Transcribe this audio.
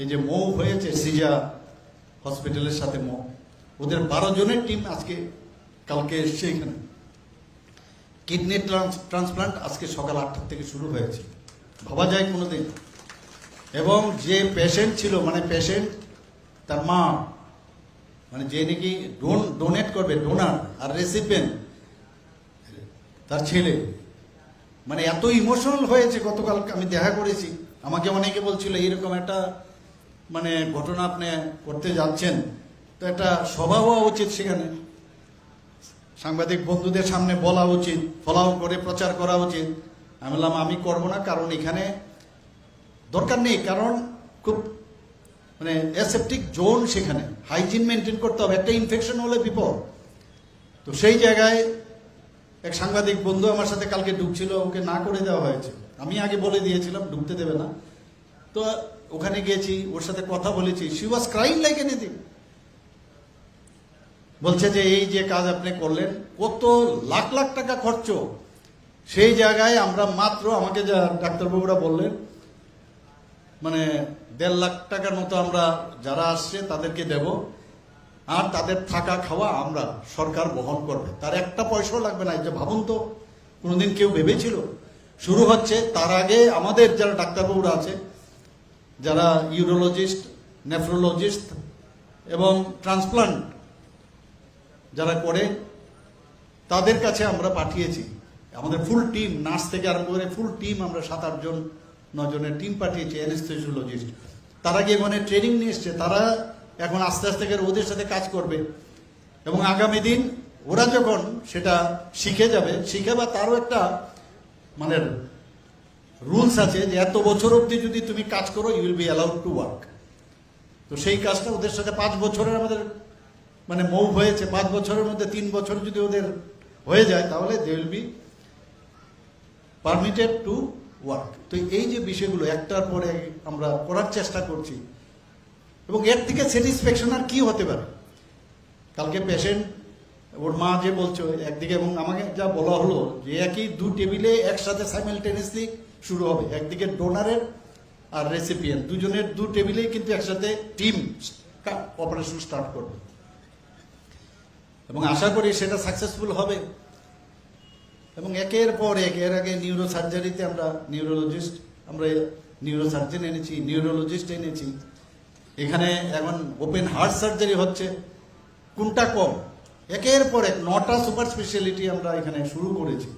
এই যে মৌ হয়েছে সিজা হসপিটালের সাথে মৌ, ওদের বারো জনের টিম আজকে, কালকে এসছে এখানে। কিডনি ট্রান্সপ্লান্ট আজকে সকাল আটটার থেকে শুরু হয়েছে। ভাবা যায় কোনোদিন। এবং যে পেশেন্ট ছিল মানে পেশেন্ট তার মা মানে যে নাকি ডোন ডোনেট করবে ডোনার আর রেসিপেন্ট তার ছেলে। মানে এত ইমোশনাল হয়েছে গতকাল আমি দেখা করেছি। আমাকে অনেকে বলছিল, এইরকম একটা মানে ঘটনা আপনি করতে যাচ্ছেন, তো একটা সভা হওয়া উচিত সেখানে। সাংবাদিক বন্ধুদের সামনে বলা উচিত, ফলাও করে প্রচার করা উচিত। আমি বললাম, আমি করব না, কারণ এখানে দরকার নেই, কারণ খুব মানে অ্যাসেপ্টিক জোন সেখানে। হাইজিন মেনটেন করতে হবে, একটা ইনফেকশন হলে বিপদ। তো সেই জায়গায় এক সাংবাদিক বন্ধু আমার সাথে কালকে ঢুকছিল ওকে না করে দেওয়া হয়েছে। আমি আগে বলে দিয়েছিলাম ঢুকতে দেবে না। তো ওখানে গেছি ওর সাথে কথা বলেছি। She was crime like anything বলছে যে, এই যে কাজ আপনি করলেন, কত লাখ লাখ টাকা খরচ। সেই জায়গায় আমরা মাত্র, আমাকে যা ডাক্তারবাবুরা বললেন মানে দেড় লাখ টাকার মতো আমরা যারা আসছে তাদেরকে দেব। আর তাদের থাকা খাওয়া আমরা সরকার বহন করবে। তার একটা পয়সাও লাগবে না। যে ভাবুন তো, কোনোদিন কেউ ভেবেছিল? শুরু হচ্ছে, তার আগে আমাদের যারা ডাক্তারবাবুরা আছে যারা ইউরোলজিস্ট নেফ্রোলজিস্ট এবং ট্রান্সপ্লান্ট যারা করে, তাদের কাছে আমরা পাঠিয়েছি। আমাদের ফুল টিম নার্স থেকে আরম্ভ করে ফুল টিম আমরা সাত আটজন নজনের টিম পাঠিয়েছি অ্যানেস্থেসিওলজিস্ট তারা গিয়ে মানে ট্রেনিং নিয়ে এসছে। তারা এখন আস্তে আস্তে করে ওদের সাথে কাজ করবে। এবং আগামী দিন ওরা যখন সেটা শিখে যাবে, শিখে বা তারও একটা মানে রুলস আছে যে এত বছর অবধি যদি তুমি কাজ করো you will be allowed to work তো সেই কাজটা ওদের সাথে পাঁচ বছরের আমাদের মানে মৌ হয়েছে, পাঁচ বছরের মধ্যে তিন বছর যদি ওদের হয়ে যায়, তাহলে they will be permitted to work তো এই যে বিষয়গুলো, একটার পরে আমরা করার চেষ্টা করছি। এবং এর থেকে স্যাটিসফ্যাকশন আর কি হতে পারে? কালকে পেশেন্ট ওর মা যে বলছো, একদিকে এবং আমাকে যা বলা হলো যে একই দু টেবিলে একসাথে সাইমেলটেনিয়াসলি শুরু হবে, একদিকে ডোনারের আর রেসিপিয়েন্ট দুজনের দু টেবিলেই কিন্তু একসাথে টিম অপারেশন স্টার্ট করবে। এবং আশা করি সেটা সাকসেসফুল হবে। এবং একের পর এক, এর আগে নিউরো সার্জারিতে আমরা নিউরোলজিস্ট আমরা নিউরো সার্জন এনেছি নিউরোলজিস্ট এনেছি। এখানে এখন ওপেন হার্ট সার্জারি হচ্ছে। কোনটা কম? একের পর এক নটা সুপার স্পেশালিটি আমরা এখানে শুরু করেছি।